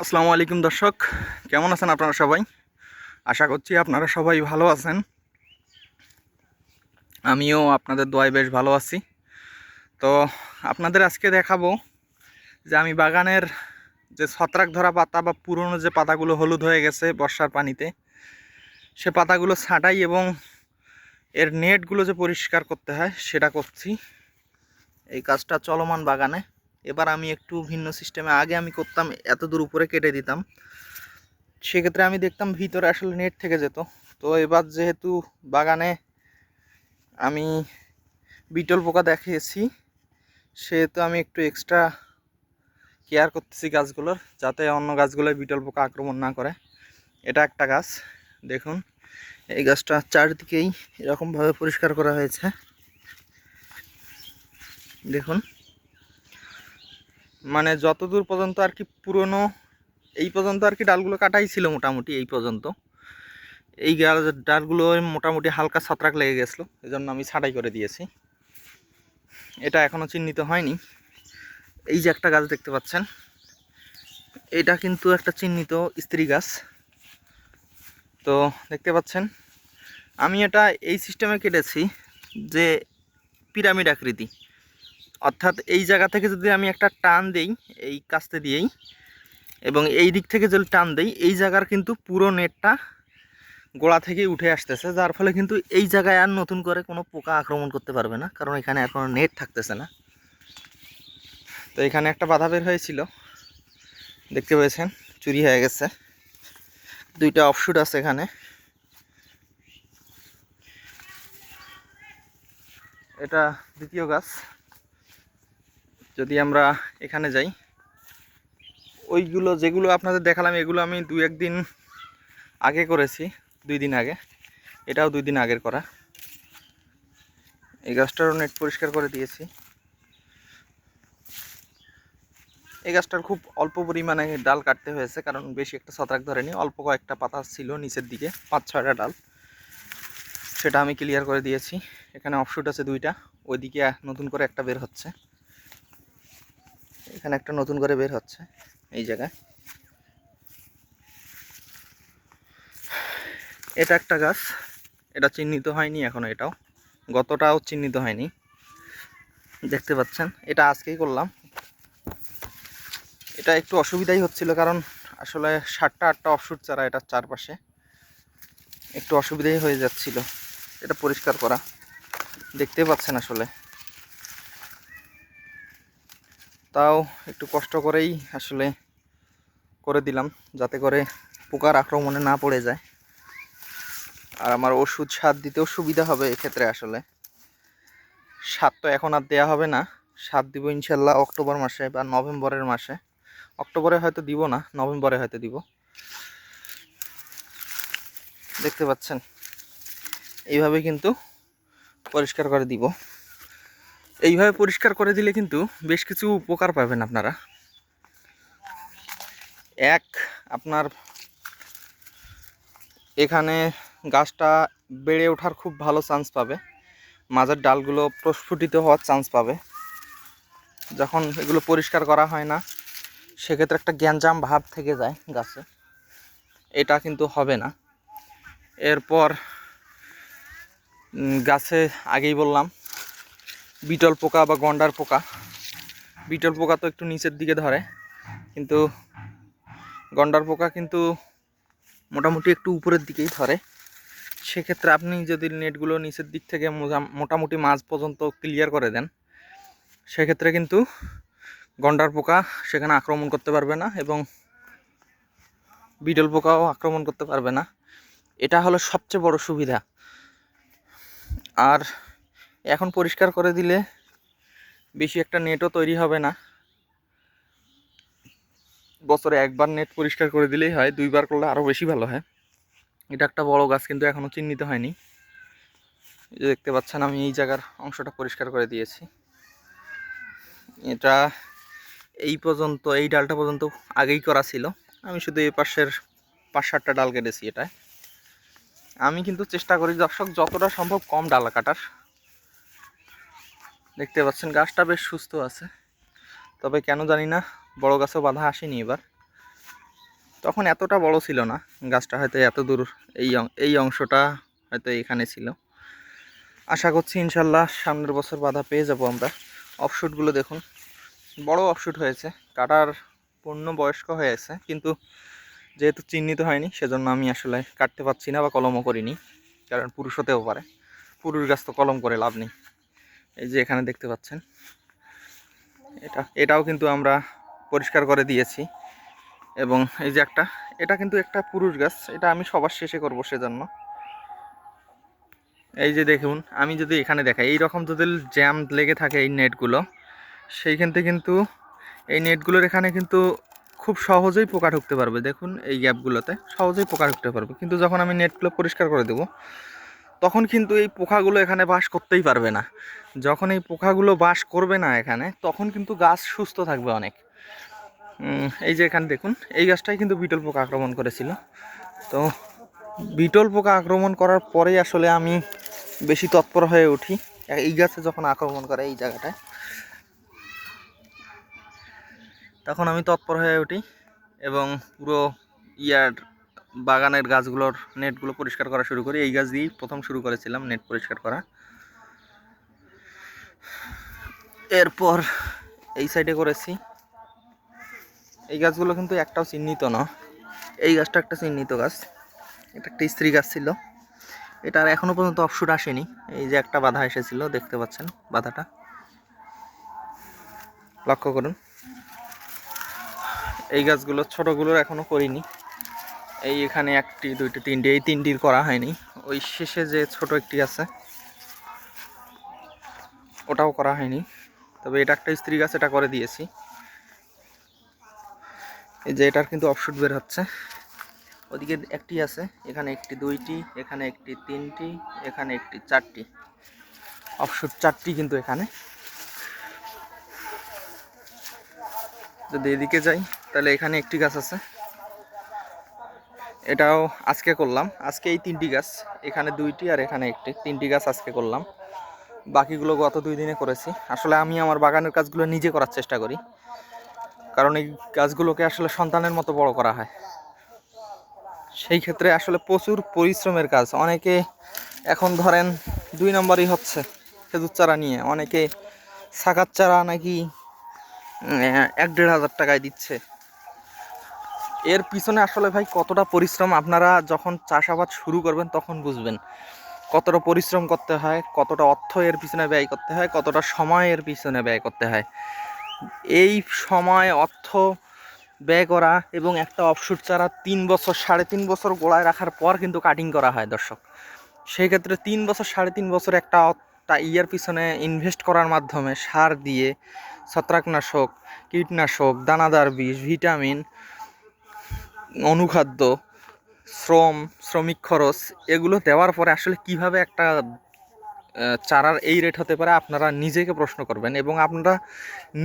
আসসালামু আলাইকুম দর্শক, কেমন আছেন আপনারা সবাই? আশা করছি আপনারা সবাই ভালো আছেন। আমিও আপনাদের দোয়ায় বেশ ভালো আছি। তো আপনাদের আজকে দেখাবো যে আমি বাগানের যে ছত্রাক ধরা পাতা বা পুরনো যে পাতাগুলো হলুদ হয়ে গেছে বর্ষার পানিতে, সে পাতাগুলো ছাঁটাই এবং এর নেটগুলো যে পরিষ্কার করতে হয়, সেটা করছি। এই কাজটা চলমান বাগানে। এবার আমি একটু ভিন্ন সিস্টেমে আগে আমি করতাম, এত দূর উপরে কেটে দিতাম। সেক্ষেত্রে আমি দেখতাম ভিতরে আসলে নেট থেকে যেত। তো এবার যেহেতু বাগানে আমি বিটল পোকা দেখিয়েছি, সেহেতু আমি একটু এক্সট্রা কেয়ার করতেছি গাছগুলোর, যাতে অন্য গাছগুলোয় বিটল পোকা আক্রমণ না করে। এটা একটা গাছ, দেখুন। এই গাছটা চারদিকেই এরকমভাবে পরিষ্কার করা হয়েছে। দেখুন। মানে যতদূর পর্যন্ত আর কি পুরনো, এই পর্যন্ত আর কি ডালগুলো কাটাই ছিল মোটামুটি এই পর্যন্ত। এই ডালগুলো মোটামুটি হালকা ছত্রাক লেগে গেছিল এই জন্য আমি ছাঁটাই করে দিয়েছি। এটা এখনও চিহ্নিত হয়নি। এই যে একটা গাছ দেখতে পাচ্ছেন, এটা কিন্তু একটা চিহ্নিত স্ত্রী গাছ। তো দেখতে পাচ্ছেন, আমি এটা এই সিস্টেমে কেটেছি যে পিরামিড আকৃতি। অর্থাৎ এই জায়গা থেকে যদি আমি একটা টান দেই, এই কাস্তে দিয়েই, এবং এই দিক থেকে যদি টান দেই, এই জায়গার কিন্তু পুরো নেটটা গোড়া থেকেই উঠে আসতেছে, যার ফলে কিন্তু এই জায়গায় আর নতুন করে কোনো পোকা আক্রমণ করতে পারবে না, কারণ এখানে আর কোনো নেট থাকতেছে না। তো এখানে একটা বাধা বের হয়েছিল, দেখতে পেয়েছেন, চুরি হয়ে গেছে। দুইটা অফশুট আছে এখানে। এটা দ্বিতীয় গাছ। যদি আমরা এখানে যাই, ওইগুলো যেগুলো আপনাদের দেখালাম, এগুলো আমি দু একদিন আগে করেছি, দুই দিন আগে। এটাও দুই দিন আগের করা। এই গাছটারও নেট পরিষ্কার করে দিয়েছি। এই গাছটার খুব অল্প পরিমাণে ডাল কাটতে হয়েছে, কারণ বেশি একটা ছত্রাক ধরেনি, অল্প কয়েকটা পাতা ছিল নিচের দিকে, পাঁচ ছয়টা ডাল। সেটা আমি ক্লিয়ার করে দিয়েছি। এখানে অফশুট আছে দুইটা, ওইদিকে নতুন করে একটা বের হচ্ছে। এখানে একটা নতুন করে বের হচ্ছে, এই জায়গায়। এটা একটা গাছ, এটা চিহ্নিত হয়নি এখনও এটাও, গতটাও চিহ্নিত হয়নি। দেখতে পাচ্ছেন, এটা আজকেই করলাম। এটা একটু অসুবিধাই হচ্ছিল কারণ আসলে সাতটা আটটা অফশুট চারা এটার চারপাশে একটু অসুবিধাই হয়ে যাচ্ছিল। এটা পরিষ্কার করা। দেখতে পাচ্ছেন আসলে। তাও একটু কষ্ট করেই আসলে করে দিলাম, যাতে করে পোকার আক্রমণে না পড়ে যায়। আর আমার ওষুধ সার দিতেও সুবিধা হবে এক্ষেত্রে আসলে। সার তো এখন আর দেওয়া হবে না। সার দিব ইনশাল্লাহ অক্টোবর মাসে বা নভেম্বরের মাসে। অক্টোবরে হয়তো দিব না, নভেম্বরে হয়তো দিব। দেখতে পাচ্ছেন? এইভাবে কিন্তু পরিষ্কার করে দিব। এইভাবে পরিষ্কার করে দিলে কিন্তু বেশ কিছু উপকার পাবেন আপনারা। এক, আপনার এখানে গাছটা বেড়ে ওঠার খুব ভালো চান্স পাবে। মাঝের ডালগুলো প্রস্ফুটিত হওয়ার চান্স পাবে। যখন এগুলো পরিষ্কার করা হয় না, সেক্ষেত্রে একটা গ্যাঞ্জাম ভাব থেকে যায় গাছে। এটা কিন্তু হবে না। এরপর গাছে আগেই বললাম বিটল পোকা বা গন্ডার পোকা। বিটল পোকা তো একটু নিচের দিকে ধরে, কিন্তু গন্ডার পোকা কিন্তু মোটামুটি একটু উপরের দিকেই ধরে। সেক্ষেত্রে আপনি যদি নেটগুলো নিচের দিক থেকে মোটামুটি মাঝ পর্যন্ত ক্লিয়ার করে দেন, সেক্ষেত্রে কিন্তু গন্ডার পোকা সেখানে আক্রমণ করতে পারবে না এবং বিটল পোকাও আক্রমণ করতে পারবে না। এটা হলো সবচেয়ে বড় সুবিধা। আর এখন পরিষ্কার করে দিলে বেশি একটা নেটও তৈরি হবে না। বছরে একবার নেট পরিষ্কার করে দিলেই হয়, দুইবার করলে আরও বেশি ভালো হয়। এটা একটা বড় গাছ, কিন্তু এখনও চিহ্নিত হয়নি। যে দেখতে পাচ্ছেন, আমি এই জায়গার অংশটা পরিষ্কার করে দিয়েছি। এটা এই পর্যন্ত, এই ডালটা পর্যন্ত আগেই করা ছিল। আমি শুধু এই পাশের পাঁচ সাতটা ডাল কেটেছি এটায়। আমি কিন্তু চেষ্টা করি দর্শক, যতটা সম্ভব কম ডাল কাটার। দেখতে পাচ্ছেন গাছটা বেশ সুস্থ আছে। তবে কেন জানি না, বড় গাছও বাধা আসেনি এবার। তখন এতটা বড় ছিল না, গাছটা হয়তো এত দূর এই এই অংশটা হয়তো এখানে ছিল। আশা করছি ইনশাল্লাহ সামনের বছর বাধা পেয়ে যাব আমরা। অফশুটগুলো দেখুন, বড় অফশুট হয়েছে, কাটার পূর্ণ বয়স্ক হয়েছে কিন্তু যেহেতু চিহ্নিত হয়নি, সেজন্য আমি আসলে কাটতে পারছি না বা কলমও করিনি, কারণ পুরুষ হতেও পারে। পুরুষ গাছ তো কলম করে লাভ নেই। এই যে এখানে দেখতে পাচ্ছেন। এটা, এটাও কিন্তু আমরা পরিষ্কার করে দিয়েছি। এবং এই যে একটা, এটা কিন্তু একটা পুরুষ গাছ, এটা আমি সবার শেষে করব সেজন্য। এই যে দেখুন, আমি যদি এখানে দেখাই এই রকম যদি জ্যাম লেগে থাকে এই নেটগুলো, সেইখান থেকে কিন্তু এই নেটগুলোর এখানে কিন্তু খুব সহজেই পোকা ঢুকতে পারবে। দেখুন, এই গ্যাপগুলোতে সহজেই পোকা ঢুকতে পারবে। কিন্তু যখন আমি নেটগুলো পরিষ্কার করে দেবো তখন কিন্তু এই পোকাগুলো এখানে বাস করতেই পারবে না। যখন এই পোকাগুলো বাস করবে না এখানে, তখন কিন্তু গাছ সুস্থ থাকবে অনেক। এই যে এখানে দেখুন, এই গাছটাই কিন্তু বিটল পোকা আক্রমণ করেছিল। তো বিটল পোকা আক্রমণ করার পরেই আসলে আমি বেশি তৎপর হয়ে উঠি। এই গাছে যখন আক্রমণ করে এই জায়গাটায়, তখন আমি তৎপর হয়ে উঠি এবং পুরো ইয়ার বাগানের গাছগুলোর নেটগুলো পরিষ্কার করা শুরু করি। এই গাছ দিয়েই প্রথম শুরু করেছিলাম নেট পরিষ্কার করা। এরপর এই সাইডে করেছি। এই গাছগুলো কিন্তু একটাও চিহ্নিত না। এই গাছটা একটা চিহ্নিত গাছ। এটা একটা স্ত্রী গাছ ছিল। এটা আর এখনও পর্যন্ত অপশুট আসেনি। এই যে একটা বাধা এসেছিল, দেখতে পাচ্ছেন বাধাটা। লক্ষ্য করুন। এই গাছগুলো ছোটোগুলোর এখনও করিনি। এই এখানে একটি, দুইটি, তিনটি, এই তিনটির করা হয়নি। ওই শেষে যে ছোট একটি আছে, ওটাও করা হয়নি। তবে এটা একটা স্ত্রী গাছ, এটা করে দিয়েছি। এই যে এটার কিন্তু অফশুট বের হচ্ছে। ওদিকে একটি আছে, এখানে একটি, দুইটি, এখানে একটি, তিনটি, এখানে একটি, চারটি। অফশুট চারটি কিন্তু এখানে। যদি এদিকে যাই, তাহলে এখানে একটি গাছ আছে। এটাও আজকে করলাম। আজকে এই তিনটি গাছ, এখানে দুইটি আর এখানে একটি। তিনটি গাছ আজকে করলাম। বাকিগুলো গত দুই দিনে করেছি। আসলে আমি আমার বাগানের কাজগুলো নিজে করার চেষ্টা করি। কারণ এই গাছগুলোকে আসলে সন্তানের মতো বড় করা হয়। সেই ক্ষেত্রে আসলে প্রচুর পরিশ্রমের কাজ। অনেকে এখন ধরেন দুই নম্বরই হচ্ছে খেজুর চারা নিয়ে। অনেকে শাকার চারা নাকি এক দেড় হাজার টাকায় দিচ্ছে। এর পিছনে আসলে ভাই কতটা পরিশ্রম আপনারা যখন চাষাবাদ শুরু করবেন তখন বুঝবেন। কতটা পরিশ্রম করতে হয়, কতটা অর্থ এর পিছনে ব্যয় করতে হয়, কতটা সময় এর পিছনে ব্যয় করতে হয়। এই সময় অর্থ ব্যয় করা এবং একটা অফশুট চারা তিন বছর, সাড়ে তিন বছর গোড়ায় রাখার পর কিন্তু কাটিং করা হয় দর্শক। সেই ক্ষেত্রে তিন বছর, সাড়ে তিন বছর একটা ইয়ার পিছনে ইনভেস্ট করার মাধ্যমে সার দিয়ে ছত্রাকনাশক, কীটনাশক, দানাদার বিষ ভিটামিন অনুখাদ্য, শ্রম, শ্রমিক খরচ এগুলো দেওয়ার পরে আসলে কীভাবে একটা চারার এই রেট হতে পারে আপনারা নিজেকে প্রশ্ন করবেন এবং আপনারা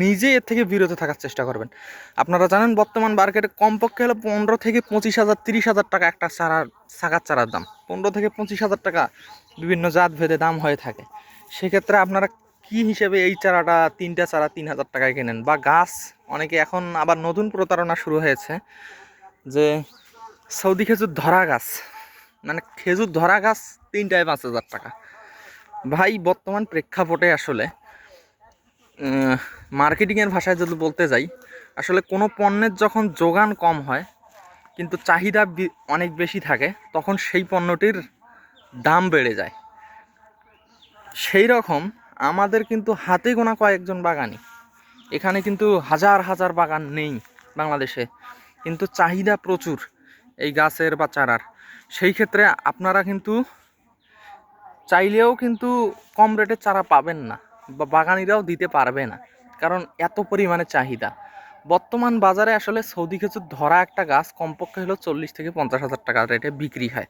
নিজে এর থেকে বিরত থাকার চেষ্টা করবেন। আপনারা জানেন বর্তমান মার্কেটে কমপক্ষে হলো পনেরো থেকে পঁচিশ হাজার, তিরিশ হাজার টাকা একটা চারার শাকার চারার দাম। পনেরো থেকে পঁচিশ হাজার টাকা বিভিন্ন জাত ভেদে দাম হয়ে থাকে। সেক্ষেত্রে আপনারা কি হিসেবে এই চারাটা, তিনটা চারা তিন হাজার টাকায় কেনেন? বা গাছ, অনেকে এখন আবার নতুন প্রতারণা শুরু হয়েছে। যে সৌদি খেজুর ধরা গাছ। মানে খেজুর ধরা গাছ তিনটায় পাঁচ হাজার টাকা। ভাই, বর্তমান প্রেক্ষাপটে আসলে মার্কেটিংয়ের ভাষায় যদি বলতে যাই, আসলে কোনো পণ্যের যখন যোগান কম হয়, কিন্তু চাহিদা অনেক বেশি থাকে, তখন সেই পণ্যটির দাম বেড়ে যায়। সেই রকম আমাদের কিন্তু হাতে গোনা কয়েকজন বাগানি। এখানে কিন্তু হাজার হাজার বাগান নেই বাংলাদেশে। কিন্তু চাহিদা প্রচুর এই গাছের বা চারার। সেই ক্ষেত্রে আপনারা কিন্তু চাইলেও কিন্তু কম রেটে চারা পাবেন না বা বাগানিরাও দিতে পারবে না, কারণ এত পরিমাণে চাহিদা। বর্তমান বাজারে আসলে সৌদি খেজুর ধরা একটা গাছ কমপক্ষে হলো চল্লিশ থেকে পঞ্চাশ হাজার টাকা রেটে বিক্রি হয়।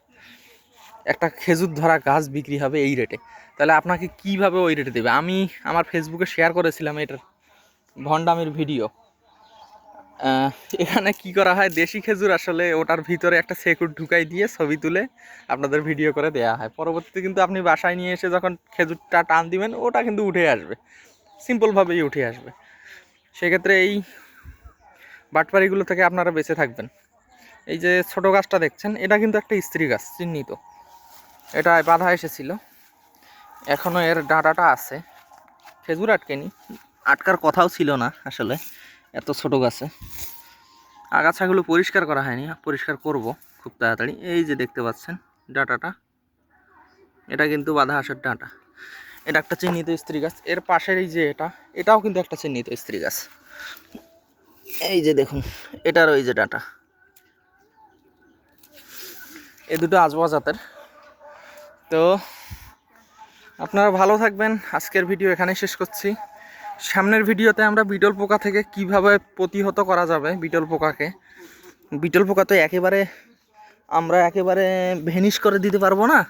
একটা খেজুর ধরা গাছ বিক্রি হবে এই রেটে। তাহলে আপনাকে কীভাবে ওই রেটে দেবে? আমি আমার ফেসবুকে শেয়ার করেছিলাম এটার ভণ্ডামির ভিডিও এখানে কি করা হয়? দেশি খেজুর আসলে ওটার ভিতরে একটা সেকুর ঢুকাই দিয়ে ছবি তুলে আপনাদের ভিডিও করে দেওয়া হয়। পরবর্তীতে কিন্তু আপনি বাসায় নিয়ে এসে যখন খেজুরটা টান দিবেন, ওটা কিন্তু উঠে আসবে। সিম্পলভাবেই উঠে আসবে। সেক্ষেত্রে এই বাটপাড়িগুলো থেকে আপনারা বেঁচে থাকবেন। এই যে ছোট গাছটা দেখছেন, এটা কিন্তু একটা স্ত্রী গাছ, চিহ্নিত। এটা বাধা এসেছিল। এখনও এর ডাঁটাটা আছে। খেজুর আটকেনি। আটকার কথাও ছিল না আসলে। এত ছোট গাছে। আগাছাগুলো পরিষ্কার করা হয়নি, পরিষ্কার করব খুব তাড়াতাড়ি। এই যে দেখতে পাচ্ছেন ডাটাটা, এটা কিন্তু বাধা আসার ডাঁটা। এটা একটা চিহ্নিত স্ত্রী গাছ, এর পাশের এই যে এটা, এটাও কিন্তু একটা চিহ্নিত স্ত্রী গাছ। এই যে দেখুন, এটার ওই যে ডাঁটা। এ দুটো আজবা জাতের। তো আপনারা ভালো থাকবেন, আজকের ভিডিও এখানে শেষ করছি। সামনের ভিডিওতে আমরা বিটল পোকা থেকে কীভাবে প্রতিহত করা যাবে বিটল পোকাকে? বিটল পোকা তো একেবারে আমরা একেবারে ভেনিশ করে দিতে পারব না।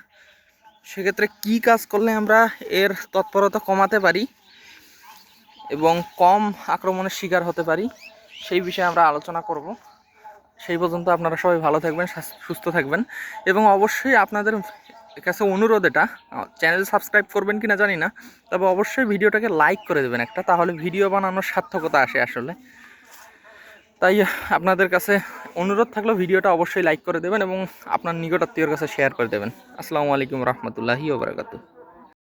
সেক্ষেত্রে কি কাজ করলে আমরা এর তৎপরতা কমাতে পারি এবং কম আক্রমণের শিকার হতে পারি, সেই বিষয়ে আমরা আলোচনা করব। সেই পর্যন্ত আপনারা সবাই ভালো থাকবেন, সুস্থ থাকবেন এবং অবশ্যই আপনাদের কাছে অনুরোধ এটা চ্যানেল সাবস্ক্রাইব করবেন কি না জানি না, তবে অবশ্যই ভিডিওটাকে লাইক করে দেবেন একটা, তাহলে ভিডিও বানানোর সার্থকতা আসে আসলে। তাই আপনাদের কাছে অনুরোধ থাকলেও ভিডিওটা অবশ্যই লাইক করে দেবেন এবং আপনার নিকটাত্মীয়র কাছে শেয়ার করে দেবেন। আসসালামু আলাইকুম রহমতুল্লাহি ওবরাকাতু